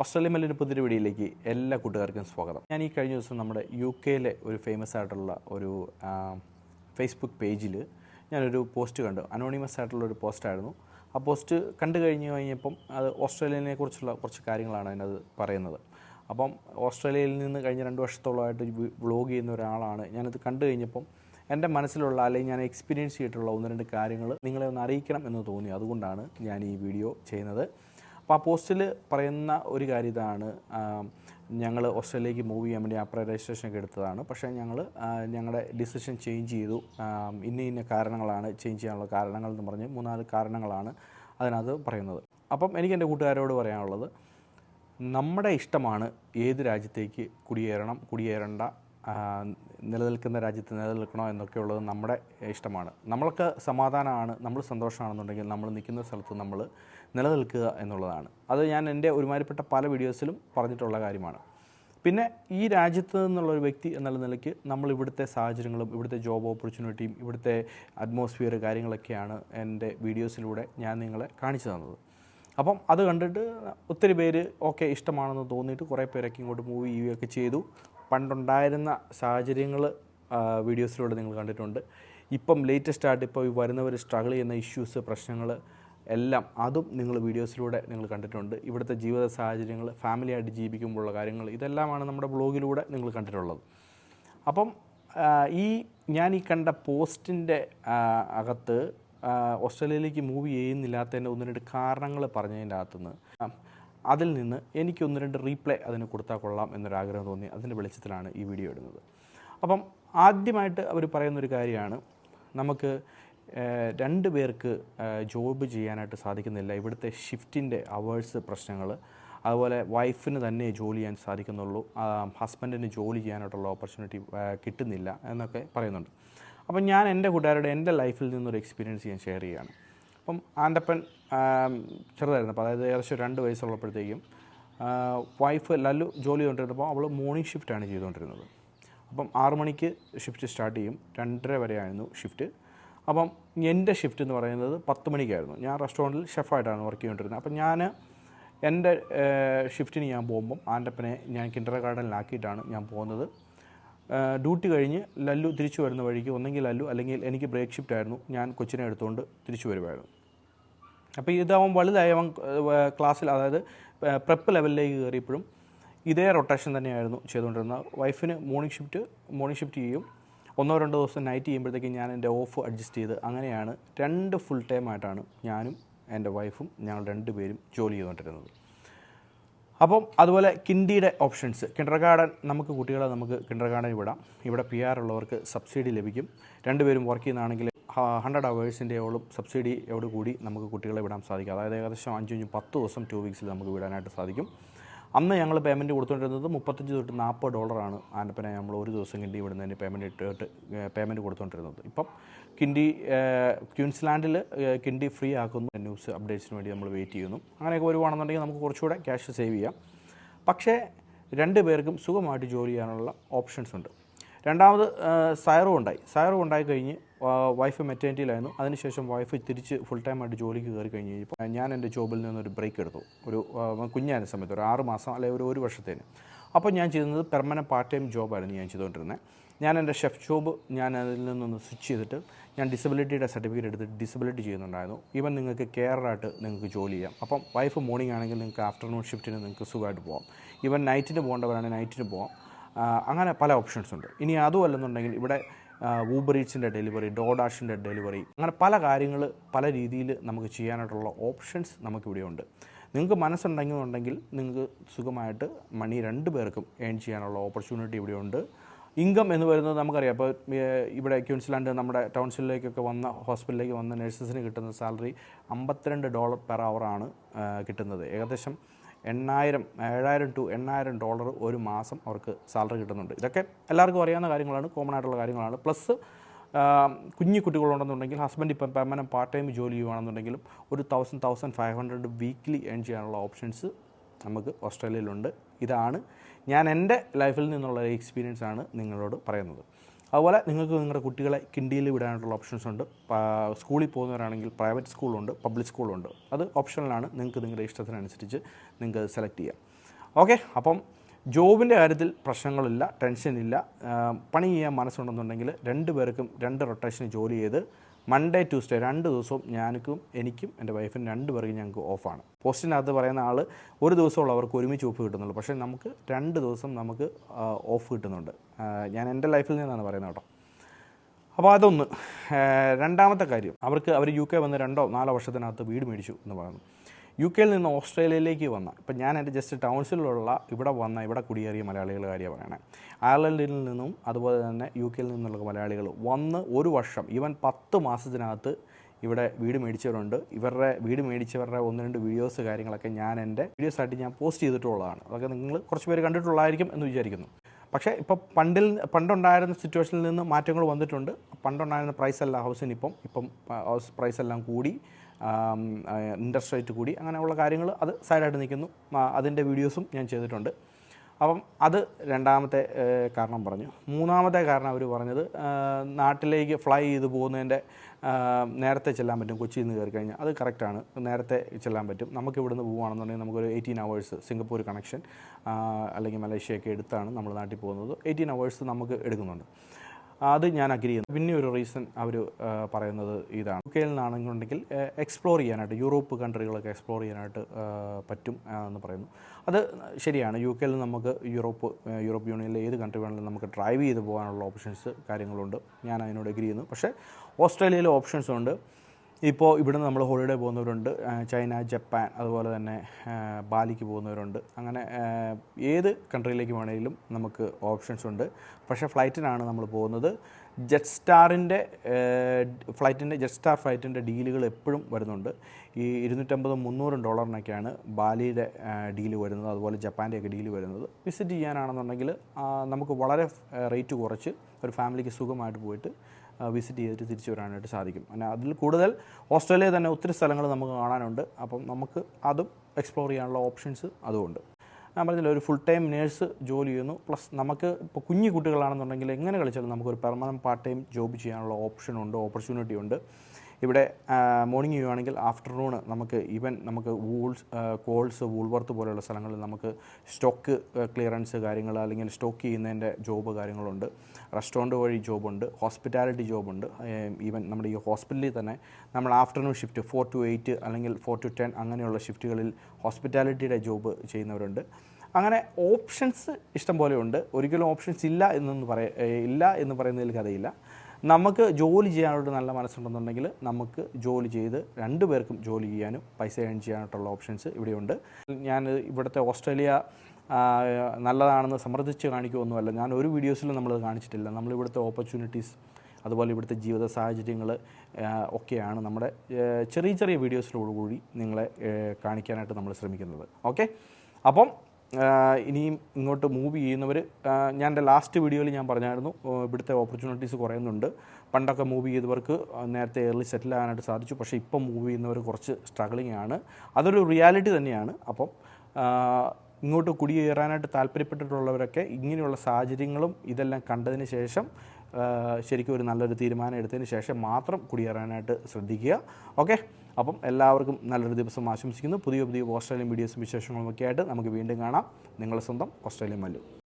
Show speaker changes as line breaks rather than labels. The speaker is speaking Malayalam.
ഓസ്ട്രേലിയ മല്ലിന്റെ പുതിയൊരു വീഡിയോയിലേക്ക് എല്ലാ കൂട്ടുകാർക്കും സ്വാഗതം. ഞാൻ ഈ കഴിഞ്ഞ ദിവസം നമ്മുടെ യു കെയിലെ ഒരു ഫേമസ് ആയിട്ടുള്ള ഒരു ഫേസ്ബുക്ക് പേജിൽ ഞാനൊരു പോസ്റ്റ് കണ്ടു. അനോണിമസ് ആയിട്ടുള്ള ഒരു പോസ്റ്റായിരുന്നു ആ പോസ്റ്റ് കണ്ടു കഴിഞ്ഞ് കഴിഞ്ഞപ്പം അത് ഓസ്ട്രേലിയനെ കുറിച്ചുള്ള കുറച്ച് കാര്യങ്ങളാണ് അതിനത് പറയുന്നത്. അപ്പം ഓസ്ട്രേലിയയിൽ നിന്ന് കഴിഞ്ഞ രണ്ട് വർഷത്തോളമായിട്ട് വ്ളോഗ് ചെയ്യുന്ന ഒരാളാണ്. ഞാനത് കണ്ടു കഴിഞ്ഞപ്പം എന്റെ മനസ്സിലുള്ള അല്ലെങ്കിൽ ഞാൻ എക്സ്പീരിയൻസ് ചെയ്തിട്ടുള്ള ഒന്ന് രണ്ട് കാര്യങ്ങൾ നിങ്ങളെ ഒന്ന് അറിയിക്കണം എന്ന് തോന്നി. അതുകൊണ്ടാണ് ഞാൻ ഈ വീഡിയോ ചെയ്യുന്നത്. അപ്പോൾ ആ പോസ്റ്റിൽ പറയുന്ന ഒരു കാര്യം ഇതാണ് ഞങ്ങൾ ഓസ്ട്രേലിയക്ക് മൂവ് ചെയ്യാൻ വേണ്ടി അപ്രൈ രജിസ്ട്രേഷൻ ഒക്കെ എടുത്തതാണ്. പക്ഷേ ഞങ്ങൾ ഞങ്ങളുടെ ഡിസിഷൻ ചേഞ്ച് ചെയ്തു. ഇന്ന ഇന്ന കാരണങ്ങളാണ് ചേഞ്ച് ചെയ്യാനുള്ള കാരണങ്ങൾ എന്ന് പറഞ്ഞ് മൂന്നാൽ കാരണങ്ങളാണ് അതിനകത്ത് പറയുന്നത്. അപ്പം എനിക്ക് എന്റെ കൂട്ടുകാരോട് പറയാനുള്ളത് നമ്മുടെ ഇഷ്ടമാണ് ഏത് രാജ്യത്തേക്ക് കുടിയേറണം കുടിയേറേണ്ട നിലനിൽക്കുന്ന രാജ്യത്ത് നിലനിൽക്കണോ എന്നൊക്കെയുള്ളത് നമ്മുടെ ഇഷ്ടമാണ്. നമ്മൾക്ക് സമാധാനമാണ് നമ്മൾ സന്തോഷമാണെന്നുണ്ടെങ്കിൽ നമ്മൾ നിൽക്കുന്ന സ്ഥലത്ത് നമ്മൾ നിലനിൽക്കുക എന്നുള്ളതാണ്. അത് ഞാൻ എന്റെ ഒരുമാതിരിപ്പെട്ട പല വീഡിയോസിലും പറഞ്ഞിട്ടുള്ള കാര്യമാണ്. പിന്നെ ഈ രാജ്യത്ത് നിന്നുള്ള ഒരു വ്യക്തി എന്നുള്ള നിലയ്ക്ക് നമ്മൾ ഇവിടുത്തെ സാഹചര്യങ്ങളും ഇവിടുത്തെ ജോബ് ഓപ്പർച്യൂണിറ്റിയും ഇവിടുത്തെ അറ്റ്മോസ്ഫിയർ കാര്യങ്ങളൊക്കെയാണ് എന്റെ വീഡിയോസിലൂടെ ഞാൻ നിങ്ങളെ കാണിച്ചു തന്നത്. അപ്പം അത് കണ്ടിട്ട് ഒത്തിരി പേര് ഓക്കെ ഇഷ്ടമാണെന്ന് തോന്നിയിട്ട് കുറേ പേരൊക്കെ ഇങ്ങോട്ട് മൂവ് ചെയ്യുകയൊക്കെ ചെയ്തു. പണ്ടുണ്ടായിരുന്ന സാഹചര്യങ്ങൾ വീഡിയോസിലൂടെ നിങ്ങൾ കണ്ടിട്ടുണ്ട്. ഇപ്പം ലേറ്റസ്റ്റ് ആയിട്ട് ഇപ്പോൾ ഈ വരുന്നവർ സ്ട്രഗിൾ ചെയ്യുന്ന ഇഷ്യൂസ് പ്രശ്നങ്ങൾ എല്ലാം അതും നിങ്ങൾ വീഡിയോസിലൂടെ നിങ്ങൾ കണ്ടിട്ടുണ്ട്. ഇവിടുത്തെ ജീവിത സാഹചര്യങ്ങൾ ഫാമിലിയായിട്ട് ജീവിക്കുമ്പോഴുള്ള കാര്യങ്ങൾ ഇതെല്ലാമാണ് നമ്മുടെ ബ്ലോഗിലൂടെ നിങ്ങൾ കണ്ടിട്ടുള്ളത്. അപ്പം ഈ ഞാൻ ഈ കണ്ട പോസ്റ്റിന്റെ അകത്ത് ഓസ്ട്രേലിയയിലേക്ക് മൂവ് ചെയ്യുന്നില്ലാത്തതിന്റെ ഒന്ന് രണ്ട് കാരണങ്ങൾ പറഞ്ഞതിന്റെ അകത്തുനിന്ന്. അതിൽ നിന്ന് എനിക്ക് ഒന്ന് രണ്ട് റീപ്ലേ അതിന് കൊടുത്താൽ കൊള്ളാം എന്നൊരാഗ്രഹം തോന്നി അതിന്റെ വെളിച്ചത്തിലാണ് ഈ വീഡിയോ ഇടുന്നത്. അപ്പം ആദ്യമായിട്ട് അവർ പറയുന്നൊരു കാര്യമാണ് നമുക്ക് രണ്ട് പേർക്ക് ജോബ് ചെയ്യാനായിട്ട് സാധിക്കുന്നില്ല. ഇവിടുത്തെ ഷിഫ്റ്റിന്റെ അവേഴ്സ് പ്രശ്നങ്ങൾ അതുപോലെ വൈഫിന് തന്നെ ജോലി ചെയ്യാൻ സാധിക്കുന്നുള്ളൂ. ഹസ്ബൻഡിന് ജോലി ചെയ്യാനായിട്ടുള്ള ഓപ്പർച്യൂണിറ്റി കിട്ടുന്നില്ല എന്നൊക്കെ പറയുന്നുണ്ട്. അപ്പം ഞാൻ എന്റെ കൂട്ടുകാരുടെ എന്റെ ലൈഫിൽ നിന്നൊരു എക്സ്പീരിയൻസ് ഞാൻ ഷെയർ ചെയ്യുകയാണ്. അപ്പം ആന്റപ്പൻ ചെറുതായിരുന്നു. അപ്പോൾ അതായത് ഏകദേശം രണ്ട് വയസ്സുള്ളപ്പോഴത്തേക്കും വൈഫ് ലല്ലു ജോലി ചെയ്തുകൊണ്ടിരുന്നപ്പോൾ അവൾ മോർണിംഗ് ഷിഫ്റ്റാണ് ചെയ്തുകൊണ്ടിരുന്നത്. അപ്പം ആറു മണിക്ക് ഷിഫ്റ്റ് സ്റ്റാർട്ട് ചെയ്യും. രണ്ടര വരെയായിരുന്നു ഷിഫ്റ്റ് അപ്പം എന്റെ ഷിഫ്റ്റ് എന്ന് പറയുന്നത് പത്ത് മണിക്കായിരുന്നു. ഞാൻ റെസ്റ്റോറന്റിൽ ഷെഫായിട്ടാണ് വർക്ക് ചെയ്തുകൊണ്ടിരുന്നത്. അപ്പം ഞാൻ എന്റെ ഷിഫ്റ്റിന് ഞാൻ പോകുമ്പം ആന്റപ്പനെ ഞാൻ കിൻഡർ ഗാർഡനിലാക്കിയിട്ടാണ് ഞാൻ പോകുന്നത്. ഡ്യൂട്ടി കഴിഞ്ഞ് ലല്ലു തിരിച്ചു വരുന്ന വഴിക്ക് ഒന്നെങ്കിൽ ലല്ലു അല്ലെങ്കിൽ എനിക്ക് ബ്രേക്ക് ഷിഫ്റ്റ് ആയിരുന്നു. ഞാൻ കൊച്ചിനെ എടുത്തുകൊണ്ട് തിരിച്ചു വരുമായിരുന്നു അപ്പോൾ ഇതാവൻ വലുതായി അവൻ ക്ലാസ്സിൽ അതായത് പ്രെപ്പ് ലെവലിലേക്ക് കയറിയപ്പോഴും ഇതേ റൊട്ടേഷൻ തന്നെയായിരുന്നു ചെയ്തുകൊണ്ടിരുന്നത്. വൈഫിന് മോർണിംഗ് ഷിഫ്റ്റ് മോർണിംഗ് ഷിഫ്റ്റ് ചെയ്യും. ഒന്നോ രണ്ടോ ദിവസം നൈറ്റ് ചെയ്യുമ്പോഴത്തേക്കും ഞാൻ എന്റെ ഓഫ് അഡ്ജസ്റ്റ് ചെയ്ത് അങ്ങനെയാണ് രണ്ട് ഫുൾ ടൈം ആയിട്ടാണ് ഞാനും എന്റെ വൈഫും ഞങ്ങൾ രണ്ടുപേരും ജോലി ചെയ്തുകൊണ്ടിരുന്നത്. അപ്പം അതുപോലെ കിൻഡിയുടെ ഓപ്ഷൻസ്. കിൻഡർ ഗാർഡൻ നമുക്ക് കുട്ടികളെ നമുക്ക് കിൻഡർ ഗാർഡൻ വിടാം. ഇവിടെ പി ആർ ഉള്ളവർക്ക് സബ്സിഡി ലഭിക്കും. രണ്ടുപേരും വർക്ക് ചെയ്യുന്നതാണെങ്കിൽ ഹൺഡ്രഡ് അവേഴ്സിന്റെയോളം സബ്സിഡിയോട് കൂടി നമുക്ക് കുട്ടികളെ വിടാൻ സാധിക്കും. അതായത് ഏകദേശം അഞ്ച് അഞ്ചും പത്ത് ദിവസം ടു വീക്സിൽ നമുക്ക് വിടാനായിട്ട് സാധിക്കും. അന്ന് ഞങ്ങൾ പേയ്മെന്റ് കൊടുത്തുകൊണ്ടിരുന്നത് മുപ്പത്തഞ്ച് തൊട്ട് നാൽപ്പത് ഡോളറാണ് ആനപ്പനെ നമ്മൾ ഒരു ദിവസം കിണ്ടി വിടുന്നതിന് പേയ്മെന്റ് ഇട്ടിട്ട് പേയ്മെന്റ് കൊടുത്തുകൊണ്ടിരുന്നത്. ഇപ്പം കിണ്ടി ക്യൂൻസ്ലാൻഡിൽ കിണ്ടി ഫ്രീ ആക്കുന്നു. ന്യൂസ് അപ്ഡേറ്റ്സിന് വേണ്ടി നമ്മൾ വെയിറ്റ് ചെയ്യുന്നു. അങ്ങനെയൊക്കെ വരുവാണെന്നുണ്ടെങ്കിൽ നമുക്ക് കുറച്ചുകൂടെ ക്യാഷ് സേവ് ചെയ്യാം. പക്ഷേ രണ്ട് പേർക്കും സുഖമായിട്ട് ജോലി ചെയ്യാനുള്ള ഓപ്ഷൻസ് ഉണ്ട്. രണ്ടാമത് സയറും ഉണ്ടായി. സയറും ഉണ്ടായി കഴിഞ്ഞ് വൈഫ് മെറ്റേണിറ്റിയിലായിരുന്നു അതിനുശേഷം വൈഫ് തിരിച്ച് ഫുൾ ടൈം ആയിട്ട് ജോലിക്ക് കയറി കഴിഞ്ഞ് കഴിഞ്ഞപ്പോൾ ഞാൻ എന്റെ ജോബിൽ നിന്നൊരു ബ്രേക്ക് എടുത്തു. ഒരു കുഞ്ഞായ സമയത്ത് ഒരു ആറ് മാസം അല്ലെങ്കിൽ ഒരു ഒരു വർഷത്തേന്. അപ്പോൾ ഞാൻ ചെയ്യുന്നത് പെർമനന്റ് പാർട്ട് ടൈം ജോബായിരുന്നു ഞാൻ ചെയ്തുകൊണ്ടിരുന്നത് ഞാൻ എന്റെ ഷെഫ് ജോബ് ഞാൻ അതിൽ നിന്നൊന്ന് സ്വിച്ച് ചെയ്തിട്ട് ഞാൻ ഡിസബിലിറ്റിയുടെ സർട്ടിഫിക്കറ്റ് എടുത്ത് ഡിസബിലിറ്റി ചെയ്യുന്നുണ്ടായിരുന്നു. ഈവൻ നിങ്ങൾക്ക് കെയറായിട്ട് നിങ്ങൾക്ക് ജോലി ചെയ്യാം. അപ്പം വൈഫ് മോർണിംഗ് ആണെങ്കിൽ നിങ്ങൾക്ക് ആഫ്റ്റർനൂൺ ഷിഫ്റ്റിന് നിങ്ങൾക്ക് സുഖമായിട്ട് പോകാം ഈവൻ നൈറ്റിന് പോകേണ്ടവരാണെങ്കിൽ നൈറ്റിന് പോകാം അങ്ങനെ പല ഓപ്ഷൻസ് ഉണ്ട്. ഇനി അതുമല്ലെന്നുണ്ടെങ്കിൽ ഇവിടെ ഊബർ ഈറ്റ്സിന്റെ ഡെലിവറി ഡോഡാഷിന്റെ ഡെലിവറി അങ്ങനെ പല കാര്യങ്ങൾ പല രീതിയിൽ നമുക്ക് ചെയ്യാനായിട്ടുള്ള ഓപ്ഷൻസ് നമുക്കിവിടെ ഉണ്ട് നിങ്ങൾക്ക് മനസ്സുണ്ടെന്നുണ്ടെങ്കിൽ നിങ്ങൾക്ക് സുഖമായിട്ട് മണി രണ്ട് പേർക്കും ഏൺ ചെയ്യാനുള്ള ഓപ്പർച്യൂണിറ്റി ഇവിടെ ഉണ്ട് ഇൻകം എന്ന് വരുന്നത് നമുക്കറിയാം. ഇപ്പോൾ ഇവിടെ ക്യൂൻസ്ലാൻഡ് നമ്മുടെ ടൗൺസിലേക്കൊക്കെ വന്ന ഹോസ്പിറ്റലിലേക്ക് വന്ന നഴ്സസിന് കിട്ടുന്ന സാലറി അമ്പത്തിരണ്ട് ഡോളർ പെർ ആണ് കിട്ടുന്നത്. ഏകദേശം എണ്ണായിരം ഏഴായിരം ടു എണ്ണായിരം ഡോളർ ഒരു മാസം അവർക്ക് സാലറി കിട്ടുന്നുണ്ട്. ഇതൊക്കെ എല്ലാവർക്കും അറിയാവുന്ന കാര്യങ്ങളാണ് കോമൺ ആയിട്ടുള്ള കാര്യങ്ങളാണ്. പ്ലസ് കുഞ്ഞു കുട്ടികളുണ്ടെന്നുണ്ടെങ്കിൽ ഹസ്ബൻഡ് ഇപ്പം പെർമനന്റ് പാർട്ട് ടൈം ജോലി ചെയ്യുകയാണെന്നുണ്ടെങ്കിലും ഒരു thousand thousand five hundred weekly earn ചെയ്യാനുള്ള ഓപ്ഷൻസ് നമുക്ക് ഓസ്ട്രേലിയയിലുണ്ട്. ഇതാണ് ഞാൻ എന്റെ ലൈഫിൽ നിന്നുള്ള എക്സ്പീരിയൻസ് ആണ് നിങ്ങളോട് പറയുന്നത്. അതുപോലെ നിങ്ങൾക്ക് നിങ്ങളുടെ കുട്ടികളെ കിണ്ടിയിൽ വിടാനായിട്ടുള്ള ഓപ്ഷൻസ് ഉണ്ട്. സ്കൂളിൽ പോകുന്നവരാണെങ്കിൽ പ്രൈവറ്റ് സ്കൂളുണ്ട് പബ്ലിക് സ്കൂളുണ്ട് അത് ഓപ്ഷനിലാണ് നിങ്ങൾക്ക് നിങ്ങളുടെ ഇഷ്ടത്തിനനുസരിച്ച് നിങ്ങൾക്ക് സെലക്ട് ചെയ്യാം. ഓക്കെ അപ്പം ജോബിന്റെ കാര്യത്തിൽ പ്രശ്നങ്ങളില്ല ടെൻഷനില്ല പണി ചെയ്യാൻ മനസ്സുണ്ടെന്നുണ്ടെങ്കിൽ രണ്ട് പേർക്കും രണ്ട് റൊട്ടേഷന് ജോലി ചെയ്ത് മൺഡേ ട്യൂസ്ഡേ രണ്ട് ദിവസവും ഞാനും എനിക്കും എന്റെ വൈഫിനും രണ്ട് പേർക്കും ഞങ്ങൾക്ക് ഓഫാണ് പോസ്റ്റിനകത്ത് പറയുന്ന ആൾ ഒരു ദിവസമുള്ള അവർക്ക് ഒരുമിച്ച് ഓഫ് കിട്ടുന്നുള്ളൂ. പക്ഷേ നമുക്ക് രണ്ട് ദിവസം നമുക്ക് ഓഫ് കിട്ടുന്നുണ്ട്. ഞാൻ എന്റെ ലൈഫിൽ നിന്നാണ് പറയുന്നത് കേട്ടോ. അപ്പോൾ അതൊന്ന് രണ്ടാമത്തെ കാര്യം. അവർക്ക് അവർ യു കെ വന്ന് രണ്ടോ നാലോ വർഷത്തിനകത്ത് വീട് മേടിച്ചു എന്ന് പറയുന്നു. യു കെയിൽ നിന്ന് ഓസ്ട്രേലിയയിലേക്ക് വന്ന ഇപ്പം ഞാൻ എന്റെ ജസ്റ്റ് ടൗൺസിലുള്ള ഇവിടെ വന്ന ഇവിടെ കുടിയേറിയ മലയാളികളുടെ കാര്യം പറയണേ അയർലൻഡിൽ നിന്നും അതുപോലെ തന്നെ യു കെയിൽ നിന്നുള്ള മലയാളികൾ വന്ന് ഒരു വർഷം ഈവൻ പത്ത് മാസത്തിനകത്ത് ഇവിടെ വീട് മേടിച്ചവരുണ്ട്. ഇവരുടെ വീട് മേടിച്ചവരുടെ ഒന്ന് രണ്ട് വീഡിയോസ് കാര്യങ്ങളൊക്കെ ഞാൻ എന്റെ വീഡിയോസ് ആയിട്ട് ഞാൻ പോസ്റ്റ് ചെയ്തിട്ടുള്ളതാണ്. അതൊക്കെ നിങ്ങൾ കുറച്ച് പേര് കണ്ടിട്ടുള്ളതായിരിക്കും എന്ന് വിചാരിക്കുന്നു. പക്ഷേ ഇപ്പോൾ പണ്ടിൽ പണ്ടുണ്ടായിരുന്ന സിറ്റുവേഷനിൽ നിന്ന് മാറ്റങ്ങൾ വന്നിട്ടുണ്ട്. പണ്ടുണ്ടായിരുന്ന പ്രൈസ് അല്ല ഹൗസിന് ഇപ്പം ഇപ്പം ഹൗസ് പ്രൈസ് എല്ലാം കൂടി ഇൻട്രസ്റ്റ് റേറ്റ് കൂടി അങ്ങനെയുള്ള കാര്യങ്ങൾ അത് സൈഡായിട്ട് നിൽക്കുന്നു. അതിന്റെ വീഡിയോസും ഞാൻ ചെയ്തിട്ടുണ്ട്. അപ്പം അത് രണ്ടാമത്തെ കാരണം പറഞ്ഞു. മൂന്നാമത്തെ കാരണം അവർ പറഞ്ഞത് നാട്ടിലേക്ക് ഫ്ലൈ ചെയ്ത് പോകുന്നതിന്റെ നേരത്തെ ചെല്ലാൻ പറ്റും കൊച്ചിയിൽ നിന്ന് കയറി കഴിഞ്ഞാൽ. അത് കറക്റ്റാണ് നേരത്തെ ചെല്ലാൻ പറ്റും. നമുക്ക് ഇവിടുന്ന് പോവുകയാണെന്നുണ്ടെങ്കിൽ നമുക്കൊരു എയ്റ്റീൻ അവേഴ്സ് സിംഗപ്പൂർ കണക്ഷൻ അല്ലെങ്കിൽ മലേഷ്യയൊക്കെ എടുത്താണ് നമ്മൾ നാട്ടിൽ പോകുന്നത്. എയ്റ്റീൻ അവേഴ്സ് നമുക്ക് എടുക്കുന്നുണ്ട്. അത് ഞാൻ അഗ്രി ചെയ്യുന്നു. പിന്നെ ഒരു റീസൺ അവർ പറയുന്നത് ഇതാണ്. യു കെയിൽ നിന്നാണെന്നുണ്ടെങ്കിൽ എക്സ്പ്ലോർ ചെയ്യാനായിട്ട് യൂറോപ്പ് കൺട്രികളൊക്കെ എക്സ്പ്ലോർ ചെയ്യാനായിട്ട് പറ്റും എന്ന് പറയുന്നു. അത് ശരിയാണ്. യു കെയിൽ നമുക്ക് യൂറോപ്പ് യൂറോപ്പ് യൂണിയനിലെ ഏത് കൺട്രി വേണമെങ്കിലും നമുക്ക് ഡ്രൈവ് ചെയ്ത് പോകാനുള്ള ഓപ്ഷൻസ് കാര്യങ്ങളുണ്ട്. ഞാൻ അതിനോട് അഗ്രി ചെയ്യുന്നു. പക്ഷേ ഓസ്ട്രേലിയയിലെ ഓപ്ഷൻസ് ഉണ്ട്. ഇപ്പോൾ ഇവിടുന്ന് നമ്മൾ ഹോളിഡേ പോകുന്നവരുണ്ട്. ചൈന ജപ്പാൻ അതുപോലെ തന്നെ ബാലിക്ക് പോകുന്നവരുണ്ട്. അങ്ങനെ ഏത് കൺട്രിയിലേക്ക് വേണമെങ്കിലും നമുക്ക് ഓപ്ഷൻസ് ഉണ്ട്. പക്ഷേ ഫ്ലൈറ്റിനാണ് നമ്മൾ പോകുന്നത്. ജെറ്റ് സ്റ്റാറിന്റെ ഫ്ലൈറ്റിന്റെ ജെറ്റ് സ്റ്റാർ ഫ്ലൈറ്റിന്റെ ഡീലുകൾ എപ്പോഴും വരുന്നുണ്ട്. ഈ ഇരുന്നൂറ്റമ്പതും മുന്നൂറും ഡോളറിനൊക്കെയാണ് ബാലിയുടെ ഡീൽ വരുന്നത്. അതുപോലെ ജപ്പാന്റെയൊക്കെ ഡീൽ വരുന്നത്. വിസിറ്റ് ചെയ്യാനാണെന്നുണ്ടെങ്കിൽ നമുക്ക് വളരെ റേറ്റ് കുറച്ച് ഒരു ഫാമിലിക്ക് സുഖമായിട്ട് പോയിട്ട് വിസിറ്റ് ചെയ്തിട്ട് തിരിച്ചു വരാനായിട്ട് സാധിക്കും. പിന്നെ അതിൽ കൂടുതൽ ഓസ്ട്രേലിയ തന്നെ ഒത്തിരി സ്ഥലങ്ങൾ നമുക്ക് കാണാനുണ്ട്. അപ്പം നമുക്ക് അതും എക്സ്പ്ലോർ ചെയ്യാനുള്ള ഓപ്ഷൻസ് അതുമുണ്ട്. ഞാൻ പറഞ്ഞില്ല ഒരു ഫുൾ ടൈം നേഴ്സ് ജോലി ചെയ്യുന്നു. പ്ലസ് നമുക്ക് ഇപ്പോൾ കുഞ്ഞു കുട്ടികളാണെന്നുണ്ടെങ്കിൽ എങ്ങനെ കളിച്ചാലും നമുക്കൊരു പെർമനന്റ് പാർട്ട് ടൈം ജോബ് ചെയ്യാനുള്ള ഓപ്ഷൻ ഉണ്ട് ഓപ്പർച്യൂണിറ്റി ഉണ്ട്. ഇവിടെ മോർണിംഗ് ചെയ്യുവാണെങ്കിൽ ആഫ്റ്റർനൂൺ നമുക്ക് ഈവൻ നമുക്ക് വൂൾസ് കോൾസ് വൂൾവർത്ത് പോലെയുള്ള സ്ഥലങ്ങളിൽ നമുക്ക് സ്റ്റോക്ക് ക്ലിയറൻസ് കാര്യങ്ങൾ അല്ലെങ്കിൽ സ്റ്റോക്ക് ചെയ്യുന്നതിന്റെ ജോബ് കാര്യങ്ങളുണ്ട്. റെസ്റ്റോറന്റ് വഴി ജോബുണ്ട്. ഹോസ്പിറ്റാലിറ്റി ജോബുണ്ട്. ഈവൻ നമ്മുടെ ഈ ഹോസ്പിറ്റലിൽ തന്നെ നമ്മൾ afternoon shift four to eight അല്ലെങ്കിൽ ഫോർ ടു ടെൻ അങ്ങനെയുള്ള ഷിഫ്റ്റുകളിൽ ഹോസ്പിറ്റാലിറ്റിയുടെ ജോബ് ചെയ്യുന്നവരുണ്ട്. അങ്ങനെ ഓപ്ഷൻസ് ഇഷ്ടം പോലെ ഉണ്ട്. ഒരിക്കലും ഓപ്ഷൻസ് ഇല്ല എന്നൊന്നും പറയ ഇല്ല എന്ന് പറയുന്നതിൽ കഥയില്ല. നമുക്ക് ജോലി ചെയ്യാനായിട്ട് നല്ല മനസ്സുണ്ടെന്നുണ്ടെങ്കിൽ നമുക്ക് ജോലി ചെയ്ത് രണ്ടു പേർക്കും ജോലി ചെയ്യാനും പൈസ ഏൺ ചെയ്യാനായിട്ടുള്ള ഓപ്ഷൻസ് ഇവിടെയുണ്ട്. ഞാൻ ഇവിടുത്തെ ഓസ്ട്രേലിയ നല്ലതാണെന്ന് സമ്മർദ്ദിച്ച് കാണിക്കുമൊന്നുമല്ല ഞാൻ ഒരു വീഡിയോസിലും നമ്മളത് കാണിച്ചിട്ടില്ല. നമ്മൾ ഇവിടുത്തെ ഓപ്പർച്യൂണിറ്റീസ് അതുപോലെ ഇവിടുത്തെ ജീവിത സാഹചര്യങ്ങൾ ഒക്കെയാണ് നമ്മുടെ ചെറിയ ചെറിയ വീഡിയോസിലോടുകൂടി നിങ്ങളെ കാണിക്കാനായിട്ട് നമ്മൾ ശ്രമിക്കുന്നത്. ഓക്കെ? അപ്പം ഇനിയും ഇങ്ങോട്ട് മൂവ് ചെയ്യുന്നവർ ഞാൻ എന്റെ ലാസ്റ്റ് വീഡിയോയിൽ ഞാൻ പറഞ്ഞായിരുന്നു ഇവിടുത്തെ ഓപ്പർച്യൂണിറ്റീസ് കുറയുന്നുണ്ട്. പണ്ടൊക്കെ മൂവ് ചെയ്തവർക്ക് നേരത്തെ ഏർലി സെറ്റിൽ ആകാനായിട്ട് സാധിച്ചു. പക്ഷേ ഇപ്പം മൂവ് ചെയ്യുന്നവർ കുറച്ച് സ്ട്രഗിളിംഗ് ആണ്. അതൊരു റിയാലിറ്റി തന്നെയാണ്. അപ്പം ഇങ്ങോട്ട് കുടിയേറാനായിട്ട് താല്പര്യപ്പെട്ടിട്ടുള്ളവരൊക്കെ ഇങ്ങനെയുള്ള സാഹചര്യങ്ങളും ഇതെല്ലാം കണ്ടതിന് ശേഷം ശരിക്കും ഒരു നല്ലൊരു തീരുമാനം എടുത്തതിന് ശേഷം മാത്രം കുടിയേറാനായിട്ട് ശ്രദ്ധിക്കുക. ഓക്കെ? അപ്പം എല്ലാവർക്കും നല്ലൊരു ദിവസം ആശംസിക്കുന്നു. പുതിയ പുതിയ ഓസ്ട്രേലിയൻ വീഡിയോസും വിശേഷങ്ങളും ഒക്കെ ആയിട്ട് നമുക്ക് വീണ്ടും കാണാം. നിങ്ങളുടെ സ്വന്തം ഓസ്ട്രേലിയൻ മല്ലു.